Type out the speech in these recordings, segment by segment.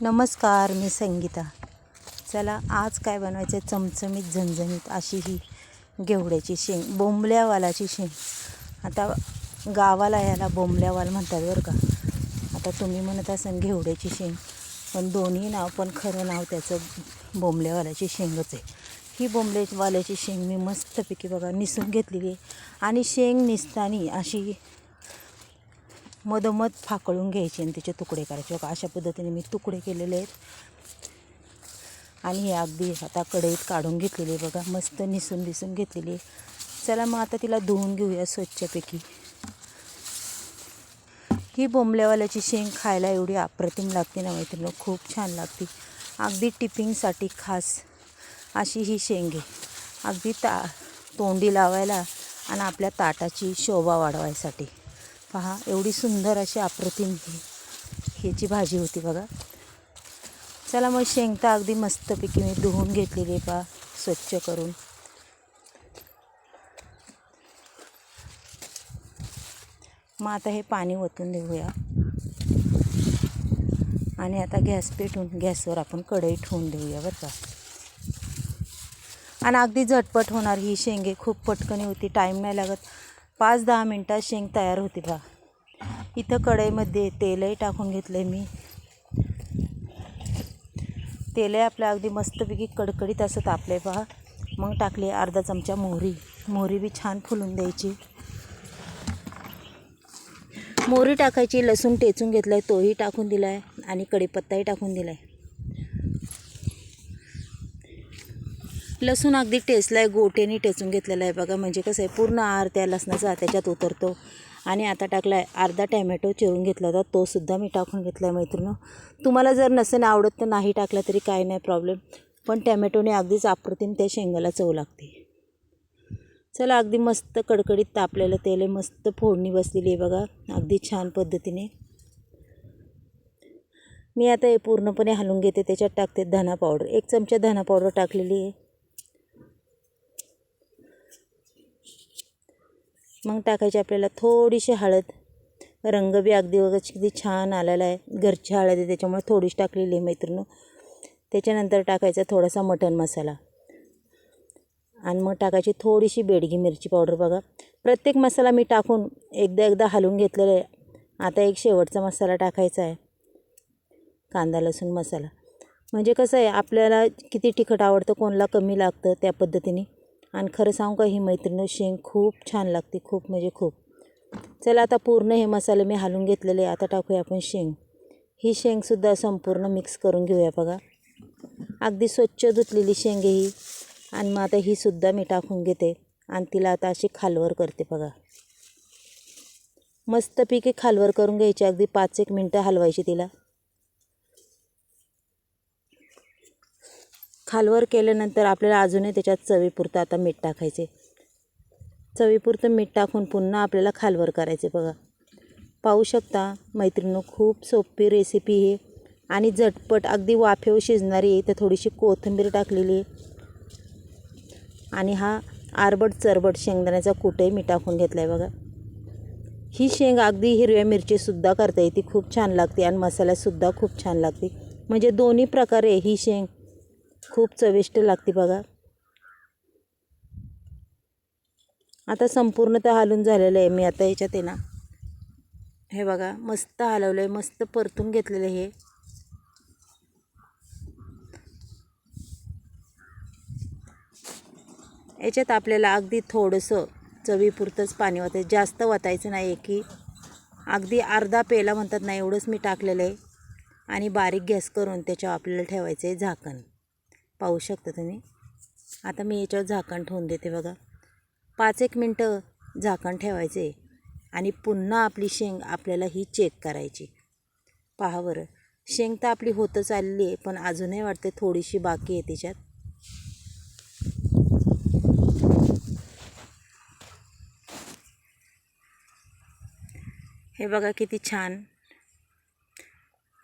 नमस्कार मी संगीता. चला आज काय बनवायचं? आहे चमचमीत झणझणीत अशी ही घेवड्याची शेंग बोंबल्यावालाची शेंग. आता गावाला याला बोंबल्यावाल म्हणतात बरं का. आता तुम्ही म्हणत असाल घेवड्याची शेंग पण दोन्ही नाव पण खरं नाव त्याचं बोंबल्यावालाची शेंगच आहे. ही बोंबल्यावाल्याची शेंग मी मस्तपैकी बघा निसून घेतलेली आहे. आणि शेंग निसतानी अशी मधोमध फाकळून घ्यायचे आणि त्याचे तुकडे करायचे. बघा अशा पद्धतीने मी तुकडे केलेले आहेत. आणि हे अगदी आता कढईत काढून घेतलेली आहे बघा. मस्त निसून निसून घेतलेली आहे. चला मग आता तिला धुवून घेऊया स्वच्छपैकी. ही बोंबल्यावाल्याची शेंग खायला एवढी अप्रतिम लागते ना मैत्रिणी खूप छान लागते. अगदी टिपिंगसाठी खास अशी ही शेंग आहे. अगदी ता तोंडी लावायला आणि आपल्या ताटाची शोभा वाढवायसाठी. पहा एवढी सुंदर अशी अप्रतिम ही म्हणजे ह्याची भाजी होती बघा. चला मग शेंग तर अगदी मस्तपैकी मी धुवून घेतलेली आहे पहा स्वच्छ करून. मग आता हे पाणी ओतून देऊया. आणि आता गॅस पेटून गॅसवर आपण कढई ठेवून देऊया बरं का. आणि अगदी झटपट होणार ही शेंगे खूप पटकन होती टाईम नाही लागत. पाच दहा मिनटात शेंग तयार होते बा इथं कढईमध्ये तेलही टाकून घेतलं आहे मी. तेलही आपलं अगदी मस्तपैकी कडकडीत असं तापले आहे पहा मग टाकली अर्धा चमचा मोहरी. मोहरी बी छान फुलून द्यायची. मोहरी टाकायची लसूण टेचून घेतला आहे तोही टाकून दिला आहे आणि कढीपत्ताही टाकून दिला आहे लसूण अगदी टेचला आहे गोट्याने टेचून घेतलेला आहे बघा. म्हणजे कसं आहे पूर्ण आहार त्या लसणाचा त्याच्यात उतरतो. आणि आता टाकला आहे अर्धा टॅमॅटो चिरून घेतला होता तोसुद्धा मी टाकून घेतला आहे मैत्रिणी तुम्हाला जर नसेल आवडत तर नाही टाकला तरी काय नाही प्रॉब्लेम पण टॅमॅटोने अगदीच अप्रतिम त्या शेंगाला चव लागते. चला अगदी मस्त कडकडीत तापलेलं तेल आहे मस्त फोडणी बसलेली आहे बघा. अगदी छान पद्धतीने. मी आता हे पूर्णपणे हलवून घेते त्याच्यात टाकते धना पावडर एक चमचा धना पावडर टाकलेली आहे. मग टाकायची आपल्याला थोडीशी हळद. रंग बी अगदी वगैरे किती छान आलेला आहे. घरची हळद आहे त्याच्यामुळे थोडीशी टाकलेली आहे मैत्रिणी. त्याच्यानंतर टाकायचा थोडासा मटण मसाला. आणि मग टाकायची थोडीशी बेडगी मिरची पावडर बघा. प्रत्येक मसाला मी टाकून एकदा एकदा हलवून घेतलेला आहे. आता एक शेवटचा मसाला टाकायचा आहे. कांदा लसूण मसाला. म्हणजे कसं आहे आपल्याला किती तिखट आवडतं कोणाला कमी लागतं त्या पद्धतीने. आणि खरं सांगू का ही मैत्रिणी शेंग खूप छान लागते खूप म्हणजे खूप. चला आता पूर्ण हे मसाले मी हालून घेतलेले आता टाकूया आपण शेंग. ही शेंगसुद्धा संपूर्ण मिक्स करून घेऊया बघा. अगदी स्वच्छ धुतलेली शेंग ही. आणि मग आता ही सुद्धा मी टाकून घेते आणि तिला आता अशी खालवर करते बघा. मस्तपैकी खालवर करून घ्यायची अगदी पाच एक मिनटं हलवायची तिला. खालवर केल्यानंतर आपल्याला अजूनही त्याच्यात चवीपुरतं आता मीठ टाकायचे. चवीपुरतं मीठ टाकून पुन्हा आपल्याला खालवर करायचे बघा. पाहू शकता मैत्रिणी खूप सोपी रेसिपी आहे आणि झटपट अगदी वाफेव शिजणारी आहे. तर थोडीशी कोथिंबीर टाकलेली आहे. आणि हा आरबट चरबट शेंगदाण्याचा कुटही मी टाकून घेतला आहे बघा. ही शेंग अगदी हिरव्या मिरचीसुद्धा करता येते. खूप छान लागते आणि मसाल्यासुद्धा खूप छान लागते. म्हणजे दोन्ही प्रकारे ही शेंग खूप चविष्ट लागते बघा. आता संपूर्णतः हलून झालेलं आहे मी आता याच्यात आहे ना. हे बघा मस्त हलवलं आहे मस्त परतून घेतलेलं हे. याच्यात आपल्याला अगदी थोडंसं चवीपुरतंच पाणी वाटायचं जास्त वाचायचं नाही की अगदी अर्धा पेला म्हणतात ना एवढंच मी टाकलेलं आहे. आणि बारीक गॅस करून त्याच्यावर आपल्याला ठेवायचं आहे झाकण. पाहू शकता तुम्ही. आता मी याच्यावर झाकण ठेवून देते बघा. पाच एक मिनटं झाकण ठेवायचे आणि पुन्हा आपली शेंग आपल्याला ही चेक करायची. पहा बरं. शेंग तर आपली होतच आलेली आहे पण अजूनही वाटते थोडीशी बाकी आहे त्याच्यात. हे बघा किती छान.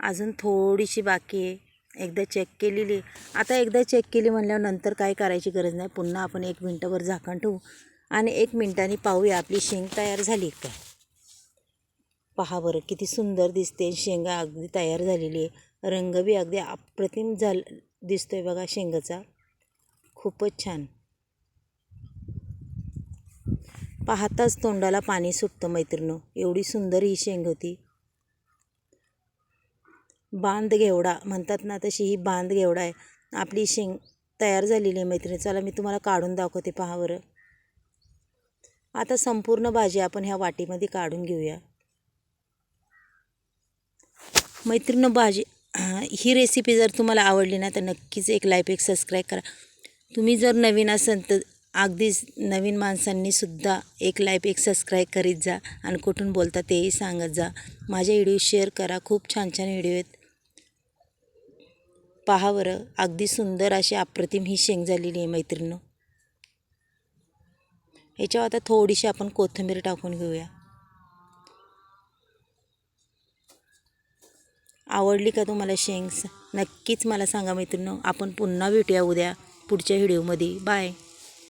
अजून थोडीशी बाकी आहे. एकदा चेक केलेली. आता एकदा चेक केली म्हणल्यावर नंतर काय करायची गरज नाही. पुन्हा आपण एक मिनटावर झाकण ठेवू. आणि एक मिनटाने पाहूया आपली शेंग तयार झाली का? पहा बरं किती सुंदर दिसते. शेंगा अगदी तयार झालेली आहे. रंग बी अगदी अप्रतिम झाल आहे बघा शेंगाचा. खूपच छान. पाहताच तोंडाला पाणी सुटतं मैत्रिणो. एवढी सुंदर ही शेंग होती. बांध घेवडा म्हणतात ना तशी ही बांध घेवडा आहे. आपली शेंग तयार झालेली आहे मैत्रिणी. चला मी तुम्हाला काढून दाखवते पहा बरं. आता संपूर्ण भाजी आपण ह्या वाटीमध्ये काढून घेऊया. मैत्रिणी भाजी ही रेसिपी जर तुम्हाला आवडली ना तर नक्कीच एक लाईक एक सबस्क्राईब करा. तुम्ही जर नवीन असाल तर अगदीच नवीन माणसांनी सुद्धा एक लाईक एक सबस्क्राईब करीत जा. आणि कुठून बोलता तेही सांगत जा. माझे व्हिडिओ शेअर करा. खूप छान छान व्हिडिओ आहेत. पहा बरं अगदी सुंदर अशी अप्रतिम ही शेंग झालेली आहे मैत्रिणीनं. याच्यावर आता थोडीशी आपण कोथिंबीर टाकून घेऊया. आवडली का तुम्हाला शेंग? नक्कीच मला सांगा मैत्रिणीनं. आपण पुन्हा भेटूया उद्या पुढच्या व्हिडिओमध्ये. बाय.